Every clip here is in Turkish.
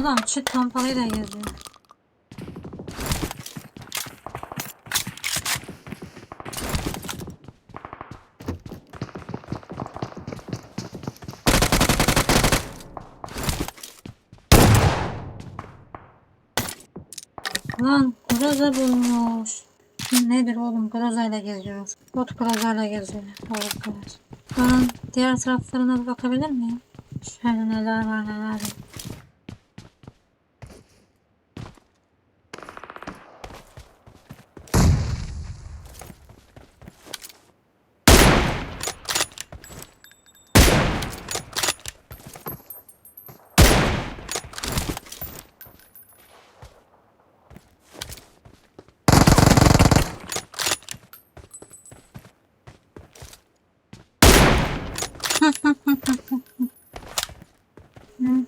Adam çift pompalıyla geziyor. Lan Groza bulmuş. Nedir oğlum Groza ile geziyor. Bot Groza ile geziyor. Arkadaş. Ben diğer taraflarına bir bakabilir miyim? Şöyle neler var neler yok. İçeri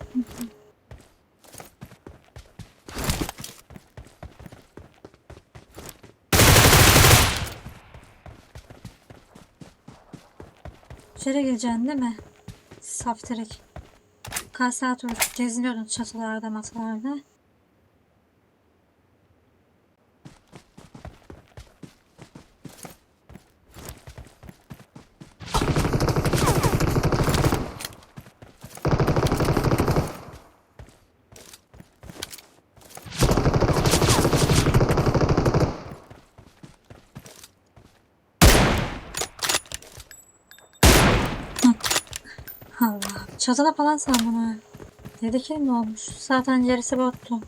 gireceksin değil mi? Saftirik. Kaç saat? Geziniyordun çatılarda masalarda. Çatıda falan sandım ha. Dedi ki mi olmuş? Zaten gerisi bottu.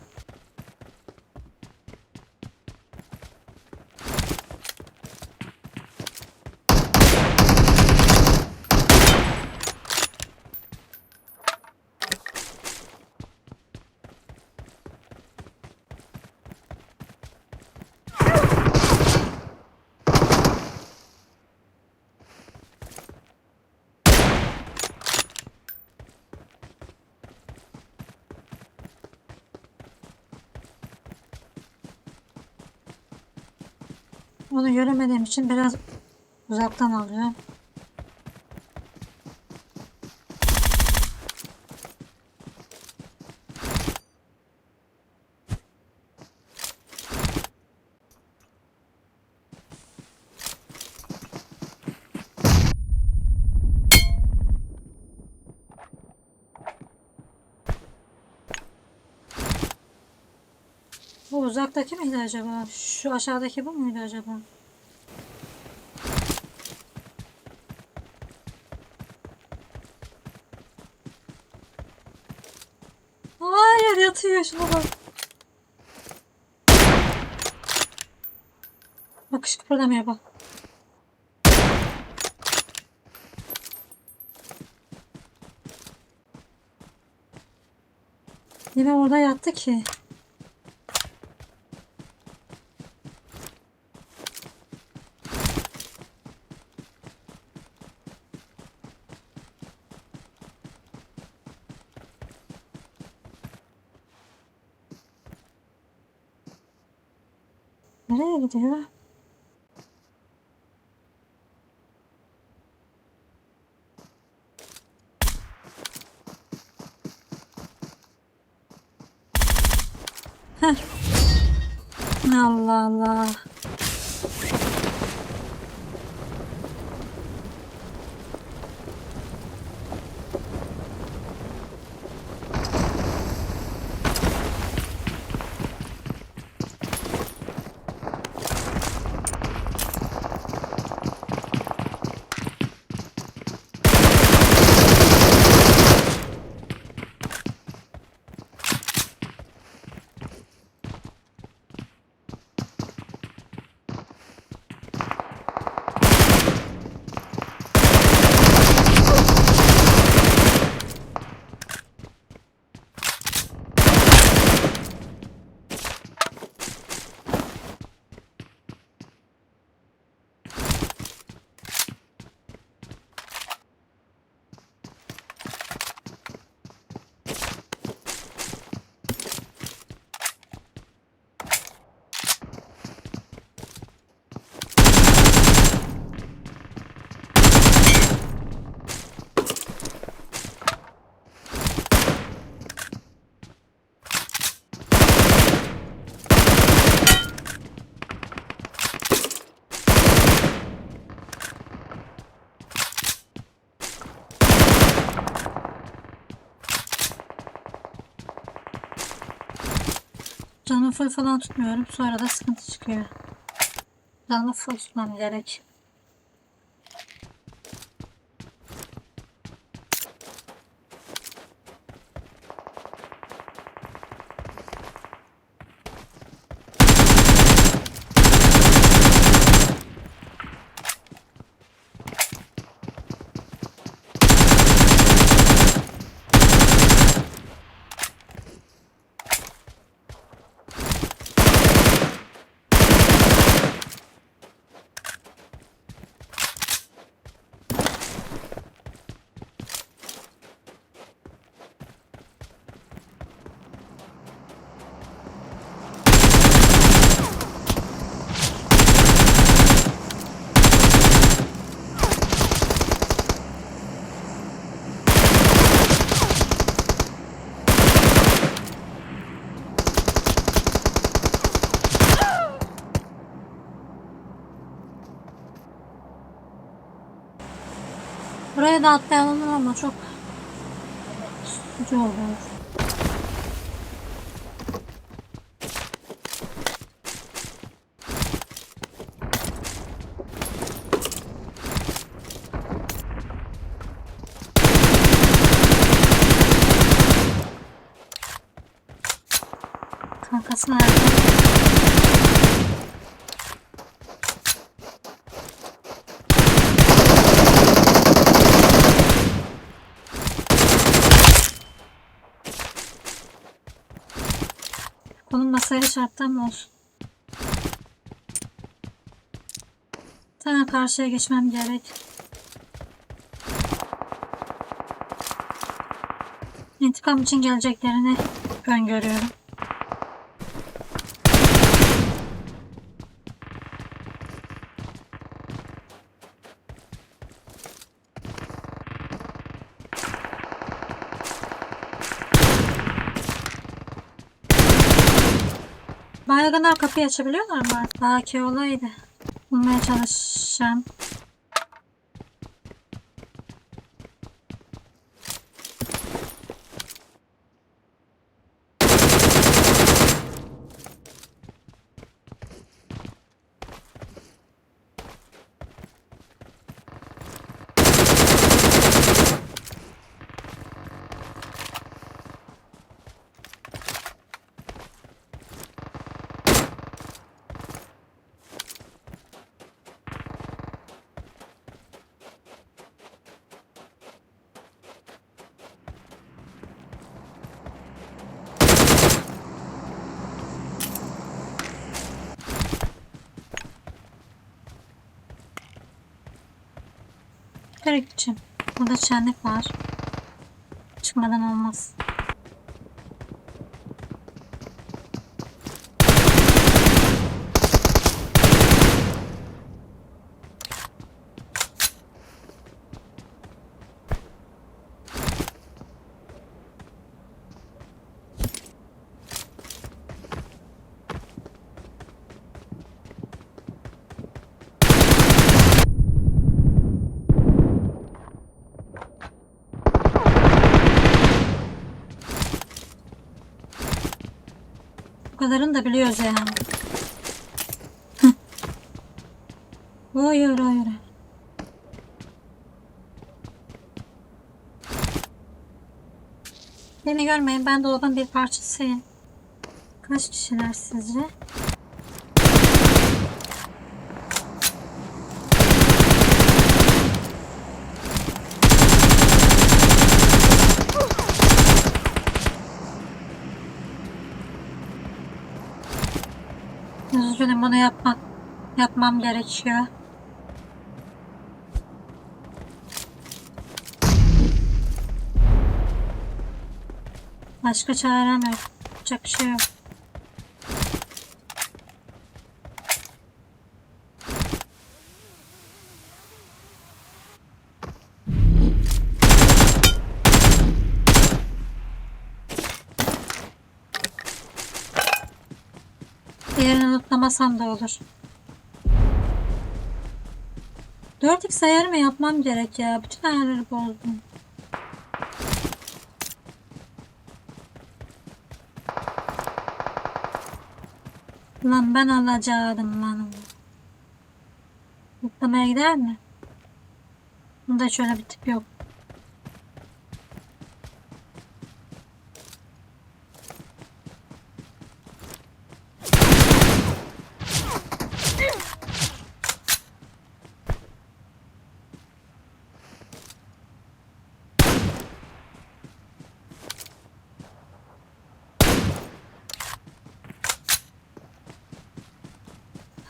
Onu göremediğim için biraz uzaktan alıyorum. Bu uzaktaki miydi acaba? Şu aşağıdaki bu muydu acaba? Hayır yatıyor şuna bak. Bak şu kıpırdamıyor bak. Yine orada yattı ki. Nereye gidiyor? Heh. Allah Allah. Canımı full falan tutmuyorum. Sonra da sıkıntı çıkıyor. Canımı full tutmam gerek. Buraya da atlayalım ama çok sıkıcı oluyor. Konum masaya çarptı ama olsun. Hemen karşıya geçmem gerek. İntikam için geleceklerini öngörüyorum. Baygınlar kapıyı açabiliyorlar mı? Belki olaydı. Bulmaya çalışacağım. Nereye gideceğim? Burada çenlik var. Çıkmadan olmaz. Kadarını da biliyoruz yani. Hayır hayır. Beni görmeyin ben dolabın bir parçasıyım. Kaç kişiler sizce? Üzgünüm bunu yapmak yapmam gerekiyor. Başka çarem yok. Yapacak şey yok. Diğerini unutlamasam da olur. 4x ayarımı yapmam gerek ya. Bütün ayarları bozdum. Lan ben alacaktım lan. Mutlamaya gider mi? Bunda şöyle bir tip yok.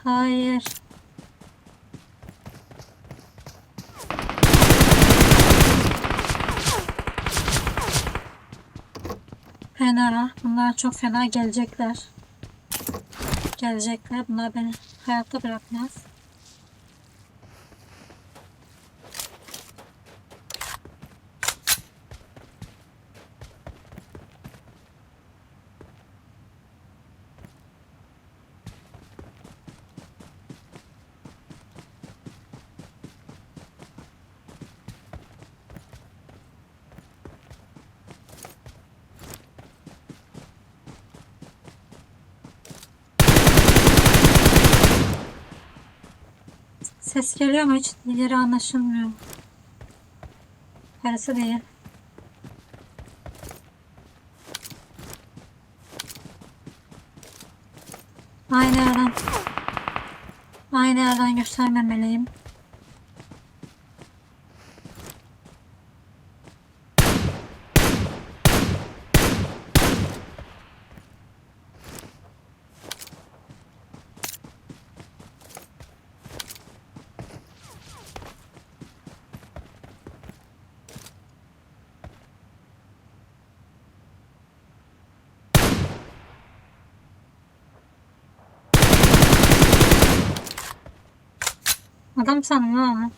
Hayır. Fena. Bunlar çok fena gelecekler. Gelecekler. Bunlar beni hayatta bırakmaz. Ses geliyor ama hiç ileri anlaşılmıyor. Karısı değil. Aynı yerden. Aynı yerden göstermemeliyim. Adam sandım onu.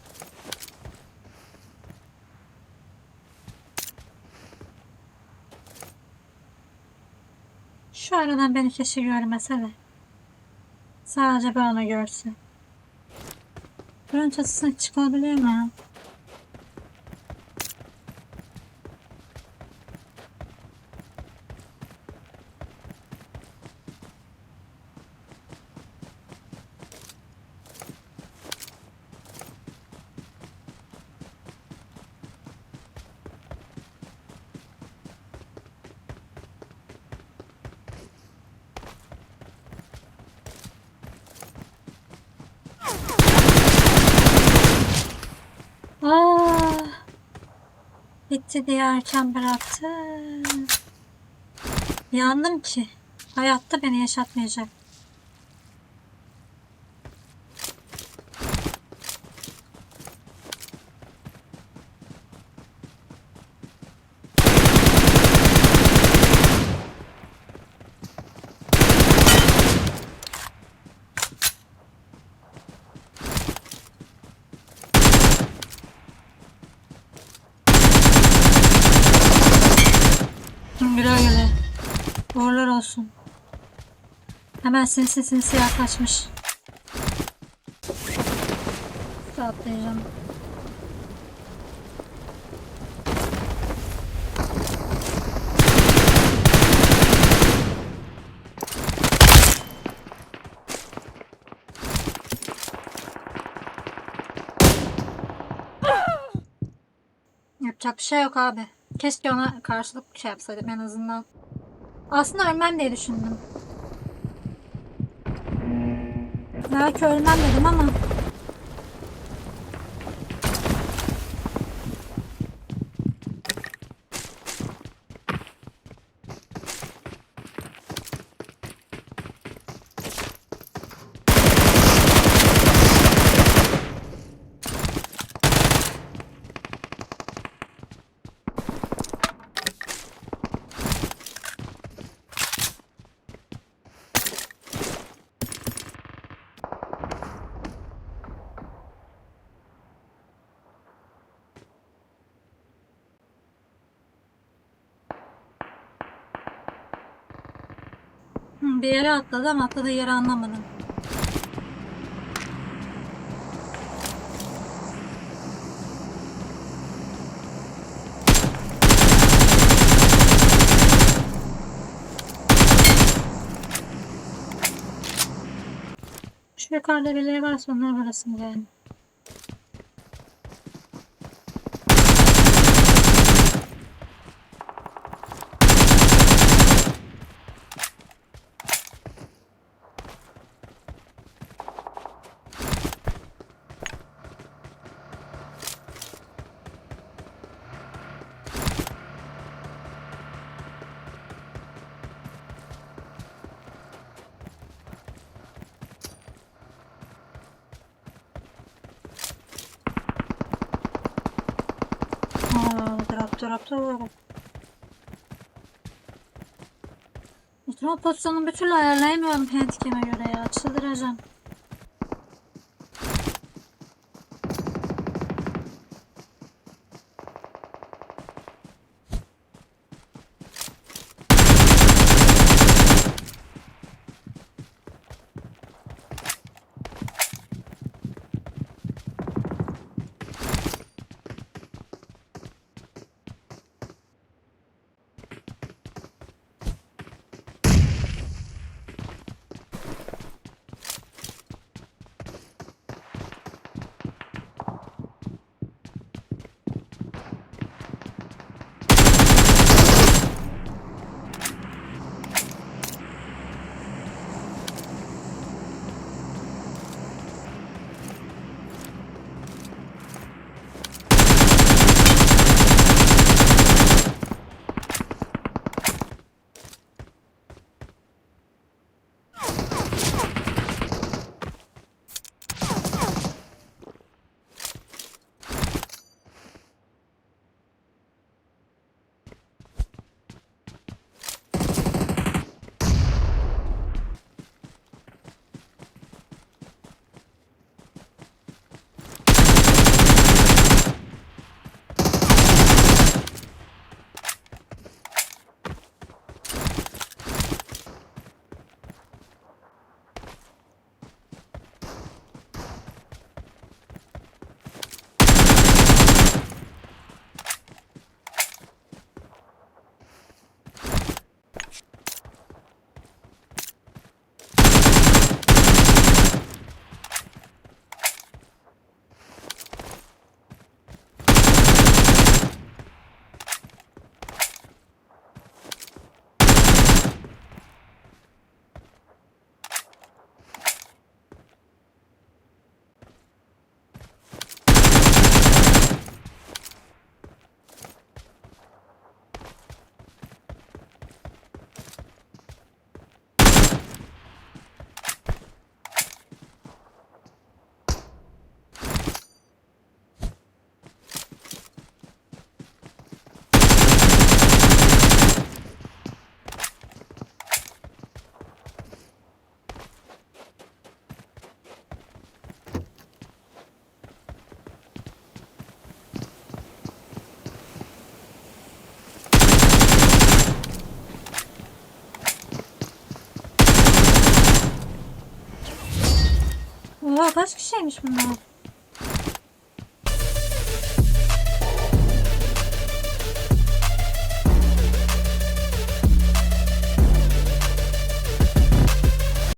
Şu aradan beni keşke görmese de. Sadece ben onu görsem. Buranın çatısına çıkabiliyor mu ya? Aa, bitti diye erken bıraktı. Yandım ki. Hayatta beni yaşatmayacak. Güle güle. Uğurlar olsun. Hemen sinsi sinsi yaklaşmış. Atlayacağım. Yapacak bir şey yok abi. Keşke ona karşılık bir şey yapsaydım en azından. Aslında ölmem diye düşündüm. Belki ölmem dedim ama Bir yere atladı ama atladığı yeri anlamadım. Şu yukarıda birileri varsa onlar arasın yani. Drop drop. Oturma pozisyonunu bir türlü ayarlayamıyorum handicam'e göre ya. Çıldıracağım. Kişiymiş bunlar?